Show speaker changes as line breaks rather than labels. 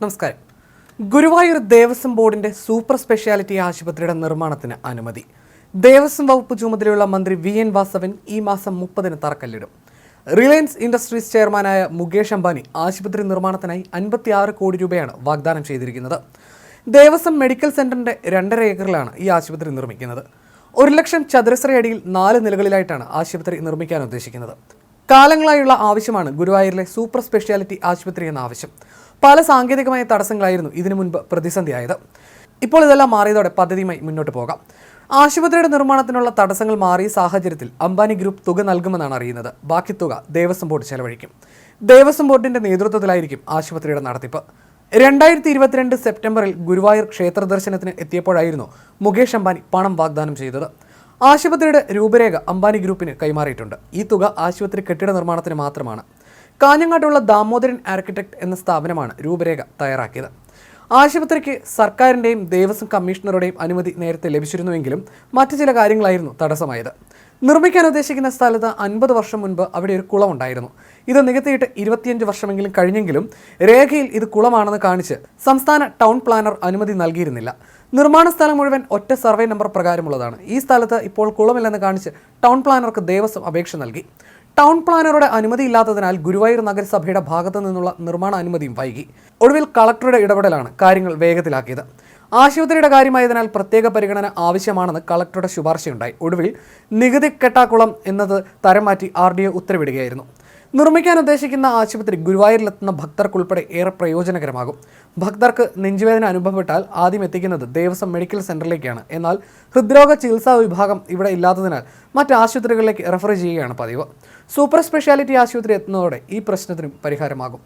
നമസ്കാരം. ഗുരുവായൂർ ദേവസ്വം ബോർഡിന്റെ super speciality ആശുപത്രിയുടെ നിർമ്മാണത്തിന് അനുമതി. ദേവസ്വം വകുപ്പ് ചുമതലയുള്ള മന്ത്രി വി എൻ വാസവൻ ഈ മാസം മുപ്പതിന് തറക്കല്ലിടും. റിലയൻസ് ഇൻഡസ്ട്രീസ് ചെയർമാനായ മുകേഷ് അംബാനി ആശുപത്രി നിർമ്മാണത്തിനായി അൻപത്തിയാറ് കോടി രൂപയാണ് വാഗ്ദാനം ചെയ്തിരിക്കുന്നത്. ദേവസ്വം മെഡിക്കൽ സെന്ററിന്റെ രണ്ടര ഏക്കറിലാണ് ഈ ആശുപത്രി നിർമ്മിക്കുന്നത്. ഒരു ലക്ഷം ചതുരശ്ര അടിയിൽ നാല് നിലകളിലായിട്ടാണ് ആശുപത്രി നിർമ്മിക്കാൻ ഉദ്ദേശിക്കുന്നത്. കാലങ്ങളായുള്ള ആവശ്യമാണ് ഗുരുവായൂരിലെ സൂപ്പർ സ്പെഷ്യാലിറ്റി ആശുപത്രി എന്ന ആവശ്യം. പല സാങ്കേതികമായ തടസ്സങ്ങളായിരുന്നു ഇതിനു മുൻപ് പ്രതിസന്ധിയായത്. ഇപ്പോൾ ഇതെല്ലാം മാറിയതോടെ പദ്ധതിയുമായി മുന്നോട്ട് പോകാം. ആശുപത്രിയുടെ നിർമ്മാണത്തിനുള്ള തടസ്സങ്ങൾ മാറിയ സാഹചര്യത്തിൽ അംബാനി ഗ്രൂപ്പ് തുക നൽകുമെന്നാണ് അറിയുന്നത്. ബാക്കി തുക ദേവസ്വം ബോർഡ് ചെലവഴിക്കും. ദേവസ്വം ബോർഡിന്റെ നേതൃത്വത്തിലായിരിക്കും ആശുപത്രിയുടെ നടത്തിപ്പ്. രണ്ടായിരത്തി ഇരുപത്തിരണ്ട് സെപ്റ്റംബറിൽ ഗുരുവായൂർ ക്ഷേത്ര ദർശനത്തിന് എത്തിയപ്പോഴായിരുന്നു മുകേഷ് അംബാനി പണം വാഗ്ദാനം ചെയ്തത്. ആശുപത്രിയുടെ രൂപരേഖ അംബാനി ഗ്രൂപ്പിന് കൈമാറിയിട്ടുണ്ട്. ഈ തുക ആശുപത്രി കെട്ടിട നിർമ്മാണത്തിന് മാത്രമാണ്. കാഞ്ഞങ്ങാട്ടുള്ള ദാമോദരൻ ആർക്കിടെക്ട് എന്ന സ്ഥാപനമാണ് രൂപരേഖ തയ്യാറാക്കിയത്. ആശുപത്രിക്ക് സർക്കാരിന്റെയും ദേവസ്വം കമ്മീഷണറുടെയും അനുമതി നേരത്തെ ലഭിച്ചിരുന്നുവെങ്കിലും മറ്റു ചില കാര്യങ്ങളായിരുന്നു തടസ്സമായത്. നിർമ്മിക്കാൻ ഉദ്ദേശിക്കുന്ന സ്ഥലത്ത് അൻപത് വർഷം മുൻപ് അവിടെ ഒരു കുളം ഉണ്ടായിരുന്നു ഇത് നികത്തിയിട്ട് ഇരുപത്തിയഞ്ച് വർഷമെങ്കിലും കഴിഞ്ഞെങ്കിലും രേഖയിൽ ഇത് കുളമാണെന്ന് കാണിച്ച് സംസ്ഥാന ടൗൺ പ്ലാനർ അനുമതി നൽകിയിരുന്നില്ല. നിർമ്മാണ സ്ഥലം മുഴുവൻ ഒറ്റ സർവേ നമ്പർ പ്രകാരമുള്ളതാണ്. ഈ സ്ഥലത്ത് ഇപ്പോൾ കുളമില്ലെന്ന് കാണിച്ച് ടൗൺ പ്ലാനർക്ക് ദേവസ്വം അപേക്ഷ നൽകി. ടൗൺ പ്ലാനറുടെ അനുമതി ഇല്ലാത്തതിനാൽ ഗുരുവായൂർ നഗരസഭയുടെ ഭാഗത്തു നിന്നുള്ള നിർമ്മാണ അനുമതിയും വൈകി. ഒടുവിൽ കളക്ടറുടെ ഇടപെടലാണ് കാര്യങ്ങൾ വേഗത്തിലാക്കിയത്. ആശുപത്രിയുടെ കാര്യമായതിനാൽ പ്രത്യേക പരിഗണന ആവശ്യമാണെന്ന് കളക്ടറുടെ ശുപാർശയുണ്ടായി. ഒടുവിൽ നികുതി കെട്ടാക്കുളം എന്നത് തരം മാറ്റി ആർ ഡി ഉത്തരവിടുകയായിരുന്നു. നിർമ്മിക്കാൻ ഉദ്ദേശിക്കുന്ന ആശുപത്രി ഗുരുവായൂരിലെത്തുന്ന ഭക്തർക്കുൾപ്പെടെ ഏറെ പ്രയോജനകരമാകും. ഭക്തർക്ക് നെഞ്ചുവേദന അനുഭവപ്പെട്ടാൽ ആദ്യം എത്തിക്കുന്നത് ദേവസ്വം മെഡിക്കൽ സെന്ററിലേക്കാണ്. എന്നാൽ ഹൃദ്രോഗ ചികിത്സാ വിഭാഗം ഇവിടെ ഇല്ലാത്തതിനാൽ മറ്റ് ആശുപത്രികളിലേക്ക് റെഫർ ചെയ്യുകയാണ് പതിവ്. സൂപ്പർ സ്പെഷ്യാലിറ്റി ആശുപത്രി എത്തുന്നതോടെ ഈ പ്രശ്നത്തിനും പരിഹാരമാകും.